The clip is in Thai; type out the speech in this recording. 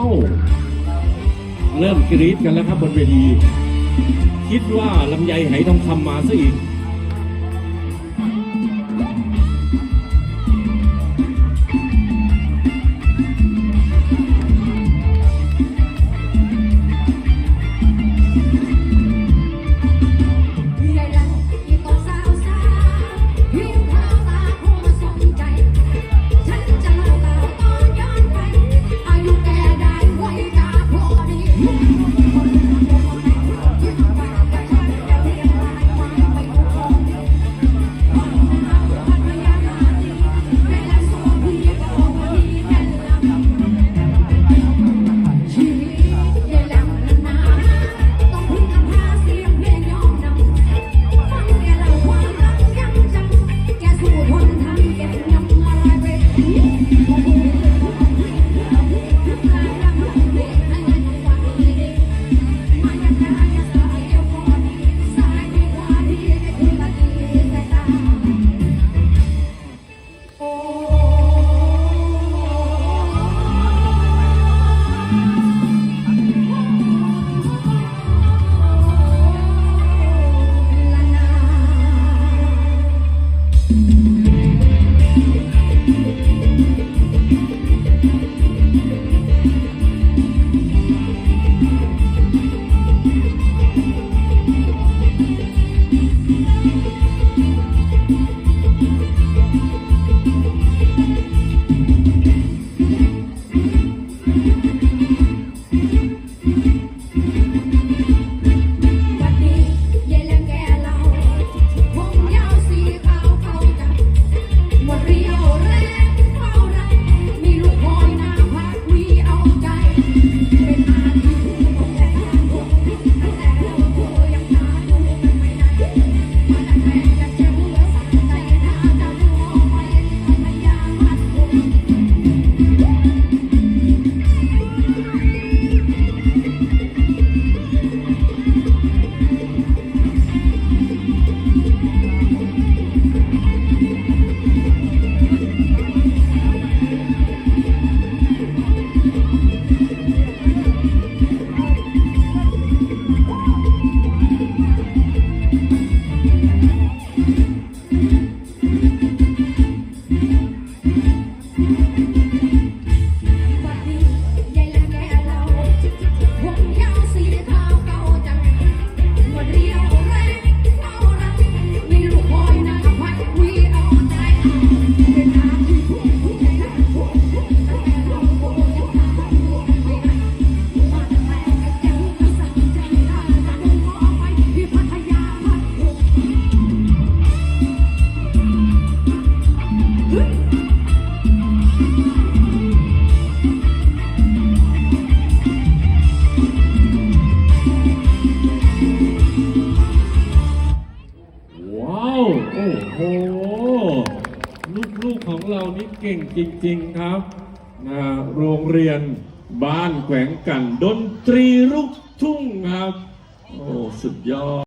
าเริ่มกรี๊ดกันแล้วครับบนเวที คิดว่าลำไยไหทองคำมาซะอีก โอ้โห ลูกๆของเรานี่เก่งจริง ๆครับนะโรงเรียนบ้านแขวงกันดนตรีลูกทุ่งครับ โอ้ สุดยอด